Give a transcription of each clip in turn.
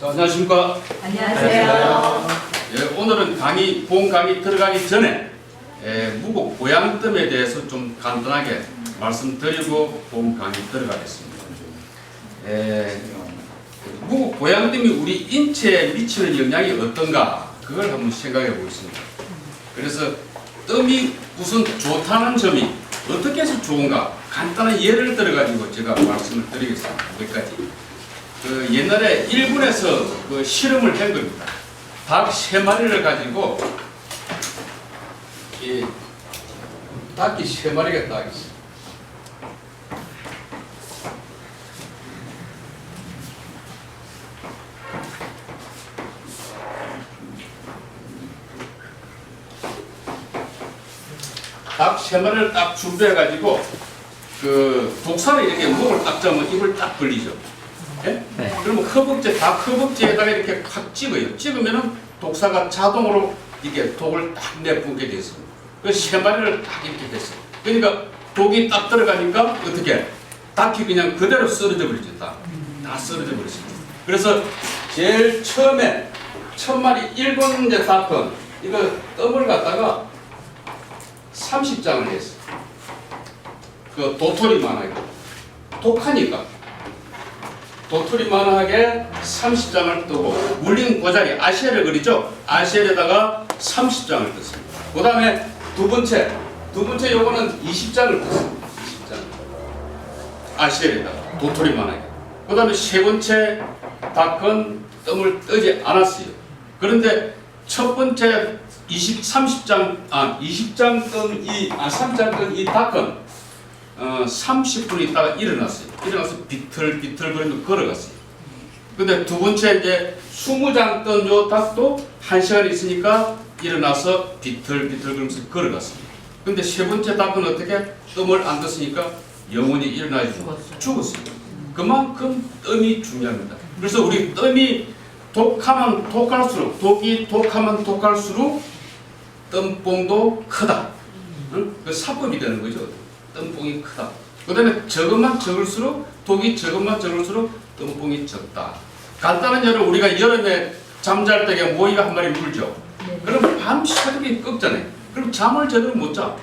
자, 안녕하십니까. 안녕하세요. 예, 오늘은 강의, 본 강의 들어가기 전에 예, 무곡 보양뜸에 대해서 좀 간단하게 말씀드리고 본 강의 들어가겠습니다. 예, 무곡 보양뜸이 우리 인체에 미치는 영향이 어떤가 그걸 한번 생각해 보겠습니다. 그래서 뜸이 우선 좋다는 점이 어떻게 해서 좋은가 간단한 예를 들어가지고 제가 말씀을 드리겠습니다. 몇 가지. 그 옛날에 일본에서 그 실험을 한 겁니다. 닭 세 마리를 가지고 이 닭이 세 마리가 딱 있어. 닭세 마리를 딱 준비해 가지고 그 독사를 이렇게 목을 딱 잡으면 입을 딱 벌리죠. 그러면 허벅지 닭 허벅지에다가 이렇게 확 찍어요. 찍으면은 독사가 자동으로 이게 독을 딱 내뿜게 됐습니다. 그세 마리를 딱 이렇게 했어요. 그러니까 독이 딱 들어가니까 어떻게 닭이 그냥 그대로 쓰러져 버리죠. 다, 다 쓰러져 버렸습니다. 그래서 제일 처음에 첫 마리 일본 이제 닭은 이거 뜸을 갖다가 30장을 했어요. 그 도토리만하게 독하니까 도토리만하게 30장을 뜨고 물린 그 자리 아시엘을 그리죠? 아시엘에다가 30장을 떴습니다. 그 다음에 두 번째 두 번째 요거는 20장을 떴습니다. 20장 아시엘에다가 도토리만하게 그 다음에 세 번째 닭은 뜸을 뜨지 않았어요. 그런데 첫 번째 20, 30장 아 20장 뜬 이 아 3장 뜬이 닭은 어, 30분 있다가 일어났어요. 일어나서 비틀비틀 거리면서 걸어갔어요. 근데 두 번째 이제 20장 뜬 요 닭도 한 시간 있으니까 일어나서 비틀비틀 거리면서 걸어갔습니다. 근데 세 번째 닭은 어떻게 뜸을 안 떴으니까 영원히 일어나지 죽었어요. 죽었어요. 그만큼 뜸이 중요합니다. 그래서 우리 뜸이 독하면 독할수록 독이 독하면 독할수록 뜸뽕도 크다. 응? 그 사법이 되는 거죠. 뜸뽕이 크다. 그 다음에 적으면 적을수록 독이 적으면 적을수록 뜸뽕이 적다. 간단한 예를 우리가 여름에 잠잘 때에 모이가 한 마리 물죠. 네. 그럼 밤새도록 꺾잖아요. 그럼 잠을 제대로 못 자.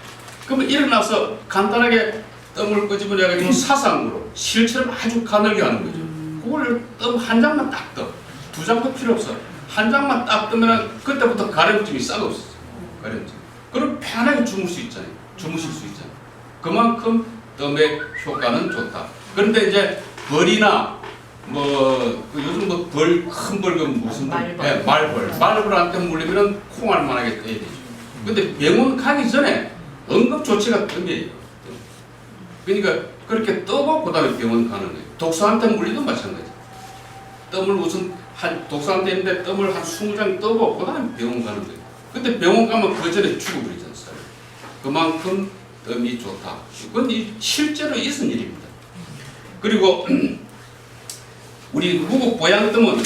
그러면 일어나서 간단하게 뜸을 끄집어내가지고 사상으로 실처럼 아주 가늘게 하는 거죠. 그걸 뜸 한 장만 딱 떠. 두 장도 필요 없어. 한 장만 딱 뜨면은 그때부터 가려움증이 싹 없어져. 가려움증. 그럼 편하게 주무실 수 있잖아요. 주무실 수 있잖아요. 그만큼 뜸의 효과는 좋다. 그런데 이제 벌이나 뭐, 그 요즘 뭐 벌, 큰 벌, 그 무슨 벌? 말벌. 예, 말벌. 말벌한테 물리면은 콩알 만하게 떠야 되죠. 근데 병원 가기 전에 응급 조치가 뜸이에요. 그러니까 그렇게 떠고 그 다음에 병원 가는 거예요. 독소한테 물리도 마찬가지. 뜸을 우선 한 독소한테 있는데 뜸을 한 20장 떠고 그 다음에 병원 가는 거예요. 근데 병원 가면 그 전에 죽어버리지 않습니까? 그만큼 뜸이 좋다. 그건 이 실제로 있은 일입니다. 그리고 우리 무국 보양뜸은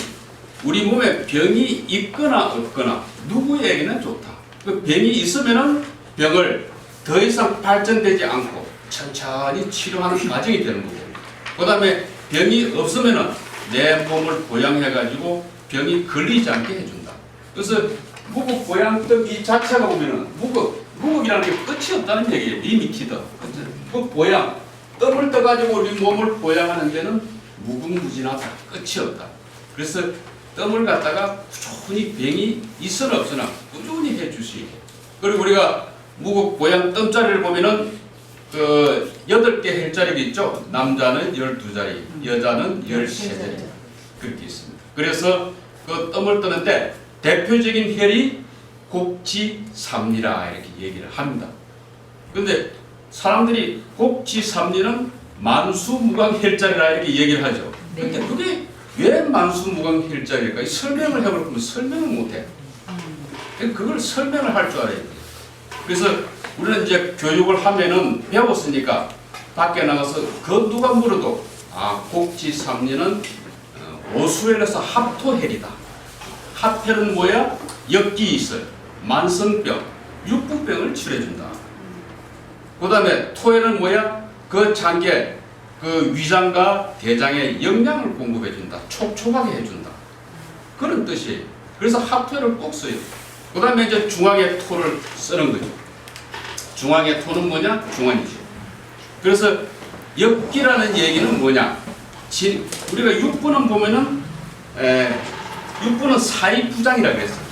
우리 몸에 병이 있거나 없거나 누구에게나 좋다. 그 병이 있으면은 병을 더 이상 발전되지 않고 천천히 치료하는 과정이 되는 거고. 그 다음에 병이 없으면은 내 몸을 보양해가지고 병이 걸리지 않게 해준다. 그래서 무국 보양뜸 이 자체가 보면은 무국, 무국이라는 게 끝이 없다는 얘기예요. 리미티드. 그 보양, 뜸을 떠가지고 우리 몸을 보양하는 데는 무궁무진하다. 끝이 없다. 그래서 뜸을 갖다가 꾸준히 병이 있으나 없으나 꾸준히 해주시고 그리고 우리가 무국 보양 뜸자리를 보면은 그 여덟 개 헬자리가 있죠. 남자는 열두 자리, 여자는 열세 자리 그렇게 있습니다. 그래서 그 뜸을 뜨는데 대표적인 혈이 곡지삼리라 이렇게 얘기를 합니다. 근데 사람들이 곡지삼리는 만수무강혈자리라 이렇게 얘기를 하죠. 네. 근데 그게 왜 만수무강혈자리일까? 이 설명을 해볼 거면 설명을 못해. 음. 그걸 설명을 할 줄 알아야 돼. 그래서 우리는 이제 교육을 하면은 배웠으니까 밖에 나가서 그 누가 물어도 아 곡지삼리는 어, 오수엘에서 합토헬이다. 합헬은 뭐야? 역기 있어요. 만성병, 육부병을 치료해준다. 그 다음에 토해는 뭐야? 그 장계, 그 위장과 대장에 영양을 공급해준다. 촉촉하게 해준다. 그런 뜻이에요. 그래서 합토를 꼭 써요. 그 다음에 이제 중앙의 토를 쓰는 거죠. 중앙의 토는 뭐냐? 중앙이죠. 그래서 엽기라는 얘기는 뭐냐? 진, 우리가 육부는 보면은 에, 육부는 사이부장이라고 그랬어요.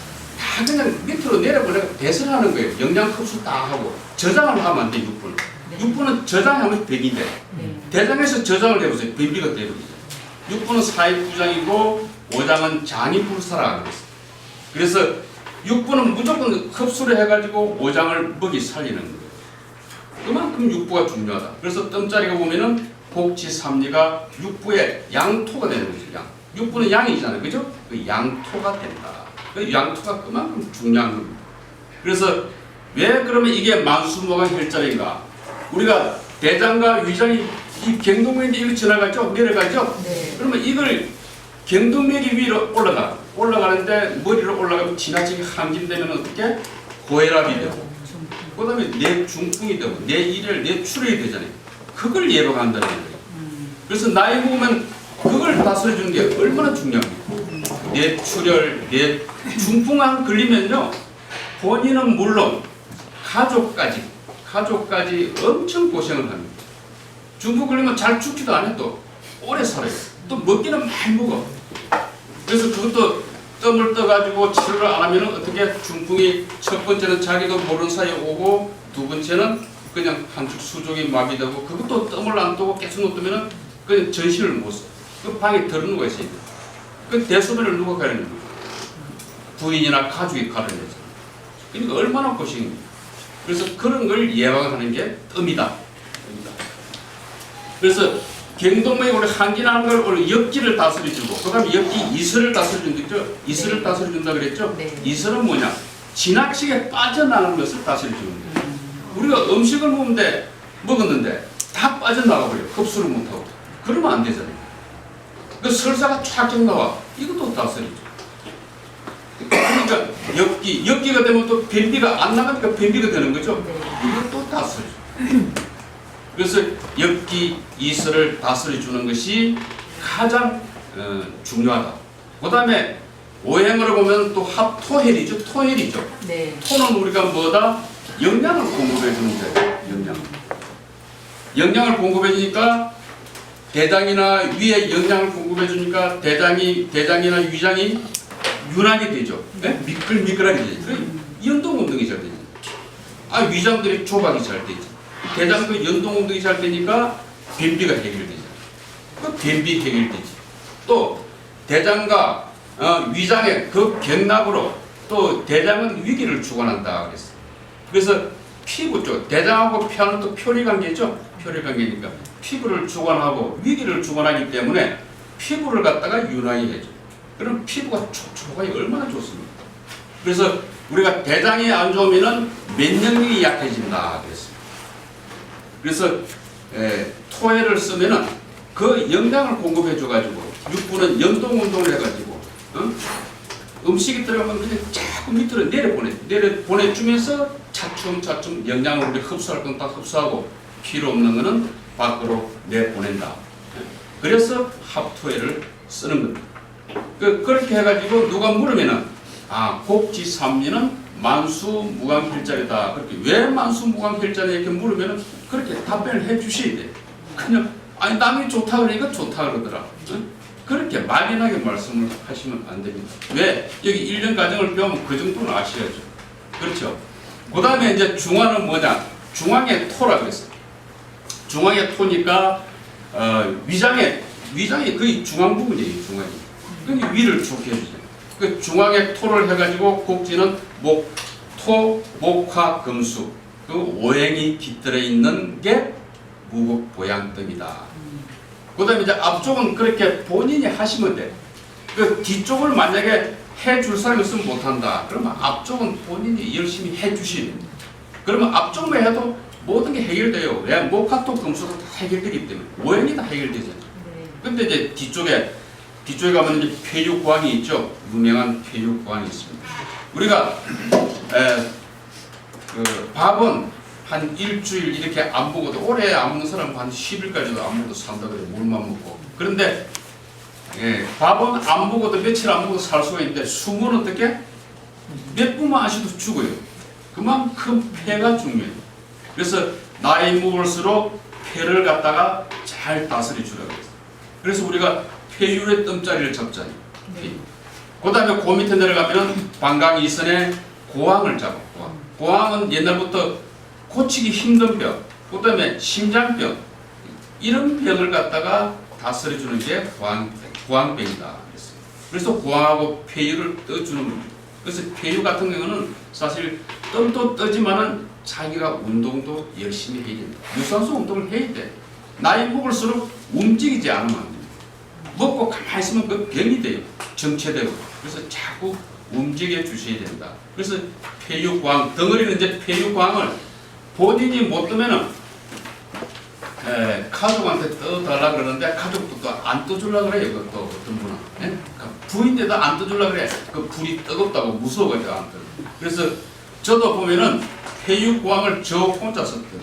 다 그냥 밑으로 내려보내고 배설하는 거예요. 영양 흡수 다 하고 저장을 하면 안 돼, 육부는. 네. 육부는 저장하면 백인데 네. 대장에서 저장을 해보세요. 변비가 되버리죠. 육부는 사입부장이고 오장은 장이 불사라 그랬어요. 그래서 육부는 무조건 흡수를 해가지고 오장을 먹이 살리는 거예요. 그만큼 육부가 중요하다. 그래서 뜸자리가 보면은 복지 삼리가 육부의 양토가 되는 거죠. 양. 육부는 양이잖아요. 그죠? 그 양토가 된다. 그 양토가 그만큼 중요한 겁니다. 그래서 왜 그러면 이게 만수모가 혈자리인가? 우리가 대장과 위장이 이 경동맥이 이렇게 지나가죠? 내려가죠? 네. 그러면 이걸 경동맥이 위로 올라가. 올라가는데 머리로 올라가면 지나치게 함진되면 어떻게? 고혈압이 되고 그 다음에 내 중풍이 되고 내 일을 내 출혈이 되잖아요. 그걸 예방한다는 거예요. 음. 그래서 나이 먹으면 그걸 다스려주는 게 얼마나 중요합니까? 내 출혈, 내 중풍암 걸리면요. 본인은 물론 가족까지, 가족까지 엄청 고생을 합니다. 중풍 걸리면 잘 죽지도 않아도 오래 살아요. 또 먹기는 많이 먹어. 그래서 그것도 뜸을 떠가지고 치료를 안 하면 어떻게 중풍이 첫 번째는 자기도 모르는 사이에 오고 두 번째는 그냥 한쪽 수족이 마비되고 그것도 뜸을 안 뜨고 계속 놓으면은 그냥 전신을 못 써. 그 방에 들어누가 있어요. 그 대소변을 누가 가리는 거예요? 부인이나 가족이 가리는 거죠. 그러니까 얼마나 고생입니까? 그래서 그런 걸 예방하는 게 뜸이다. 그래서 경동맥이 우리 항진하는 걸 오늘 엽기를 다스려주고 그다음에 엽기 이슬을 다스려준다죠. 이슬을 네. 다스려준다 그랬죠. 네. 이슬은 뭐냐? 지나치게 빠져나가는 것을 다스려주는 거예요. 음. 우리가 음식을 먹는데 먹었는데 다 빠져나가 버려. 흡수를 못하고. 그러면 안 되잖아요. 그 설사가 쫙쫙 나와. 이것도 다스리죠. 그러니까 엽기, 엽기가 되면 또 변비가 안 나가니까 변비가 되는 거죠. 네. 이것도 다스리죠. 그래서 엽기 이슬을 다스려 주는 것이 가장 어, 중요하다. 그 다음에 오행으로 보면 또 합토헬이죠. 토헬이죠. 네. 토는 우리가 뭐다? 영양을 공급해 주는 거예요. 영양. 영양을 공급해 주니까 대장이나 위에 영양을 공급해 주니까 대장이 대장이나 위장이 윤하게 되죠. 네? 미끌미끌하게 되죠. 그 연동 운동이 잘 되죠. 아 위장들이 조각이 잘 되죠. 대장도 연동 운동이 잘 되니까 변비가 해결되죠. 그 변비 해결되지. 또 대장과 어, 위장의 그 경락으로 또 대장은 위기를 주관한다 그랬어. 그래서 피부 쪽 대장하고 폐하는 또 표리 관계죠. 표리 관계니까 피부를 주관하고 위기를 주관하기 때문에 피부를 갖다가 윤활히 해줘. 그럼 피부가 촉촉하니 얼마나 좋습니까? 그래서 우리가 대장이 안 좋으면은 면역력이 약해진다 그랬어요. 그래서 에, 토해를 쓰면은 그 영양을 공급해 줘가지고 육부는 연동 운동을 해가지고 어? 음식이 들어가면 그냥 자꾸 밑으로 내려보내 내려보내주면서 차츰차츰 영양을 우리 흡수할 건 다 흡수하고 필요 없는 거는 밖으로 내보낸다. 그래서 합토해를 쓰는 겁니다. 그, 그렇게 해가지고 누가 물으면은 아 곡지삼리는 만수무강필자리다. 그렇게 왜 만수무강필자리 이렇게 물으면은 그렇게 답변을 해주셔야 돼. 그냥 아니 남이 좋다 그러니까 좋다 그러더라. 응? 그렇게 막연하게 말씀을 하시면 안 됩니다. 왜? 여기 1년 과정을 배우면 그 정도는 아셔야죠. 그렇죠? 그 다음에 이제 중화는 뭐냐? 중앙의 토라 그랬어요. 중앙의 토니까 어, 위장의 위장이 거의 중앙 부분이에요. 중앙이. 그게 위를 좋게 해주죠. 그 중앙의 토를 해가지고 곡지는 목, 토, 목화, 금수 그 오행이 깃들어 있는 게 무국 보양등이다. 그 다음에 이제 앞쪽은 그렇게 본인이 하시면 돼. 그 뒤쪽을 만약에 해줄 사람이 있으면 못한다. 그러면 앞쪽은 본인이 열심히 해주시는. 그러면 앞쪽만 해도 모든 게 해결돼요. 왜? 목화토 금수도 다 해결되기 때문에 오행이 다 해결되잖아요. 네. 근데 이제 뒤쪽에 뒤쪽에 가면 이제 폐유 구항이 있죠. 유명한 폐유 구항이 있습니다. 우리가 에, 그 밥은 한 일주일 이렇게 안 먹어도 오래 안 먹는 사람은 한 10일까지도 안 먹어도 산다 그래요. 물만 먹고. 그런데 예, 밥은 안 먹어도 며칠 안 먹어도 살 수가 있는데 숨은 어떻게 몇 분만 안 쉬도 죽어요. 그만큼 폐가 중요해요. 그래서 나이 먹을수록 폐를 갖다가 잘 다스려 주라고 했어요. 그래서 우리가 폐율의 뜸자리를 잡잖아요. 네. 그 다음에 그 밑에 내려가면 방광 이선에 고항을 잡아. 고항. 고항은 옛날부터 고치기 힘든 병, 그 다음에 심장병, 이런 병을 갖다가 다스려주는 게 고항, 고항병이다. 그랬어요. 그래서 고항하고 폐유를 떠주는 겁니다. 그래서 폐유 같은 경우는 사실 뜸도 뜨지만은 자기가 운동도 열심히 해야 된다. 유산소 운동을 해야 돼. 나이 먹을수록 움직이지 않으면 안 됩니다. 먹고 가만히 있으면 그 병이 돼요. 정체되고. 그래서 자꾸 움직여 주셔야 된다. 그래서 폐유광, 덩어리는 이제 폐유광을 본인이 못 뜨면은 에, 가족한테 떠달라 그러는데 가족도 또안 떠줄라 그래요. 그또 어떤 분은 예? 그 부인데도 안 떠줄라 그래. 그 불이 뜨겁다고 무서워가지고 안 떠. 그래서 저도 보면은 폐유광을 저 혼자 썼거든요.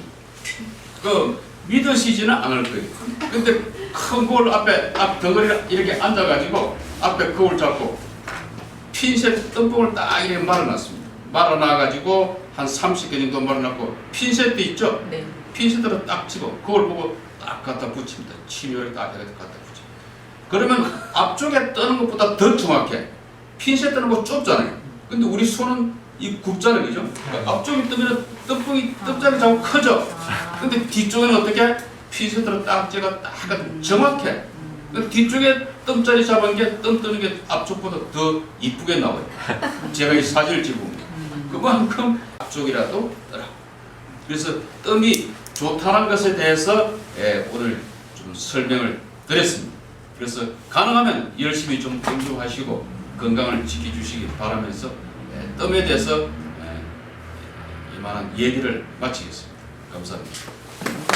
그 믿으시지는 않을 거예요. 근데 큰 거울 앞에 앞 덩어리를 이렇게 앉아가지고 앞에 거울 잡고 핀셋 뜸뽕을 딱 이렇게 말아놨습니다. 말아놔가지고 한 30개 정도 말아놨고 핀셋도 있죠. 네. 핀셋으로 딱 집어 그걸 보고 딱 갖다 붙입니다. 침혈을 딱 해서 갖다 붙여. 그러면 앞쪽에 뜨는 것보다 더 정확해. 핀셋 뜨는 거 좁잖아요. 근데 우리 손은 이 굽잖아요, 그죠? 그러니까 앞쪽이 뜨면 뜸뽕이 뜸자리 자꾸 커져. 아. 근데 뒤쪽에는 어떻게 핀셋으로 딱 제가 딱. 정확해. 그 뒤쪽에 뜸자리 잡은 게 뜸 뜨는 게 앞쪽보다 더 이쁘게 나와요. 제가 이 사진을 찍어봅니다. 그만큼 앞쪽이라도 떠라. 그래서 뜸이 좋다는 것에 대해서 예, 오늘 좀 설명을 드렸습니다. 그래서 가능하면 열심히 좀 공부하시고 건강을 지켜주시기 바라면서 예, 뜸에 대해서 예, 이만한 얘기를 마치겠습니다. 감사합니다.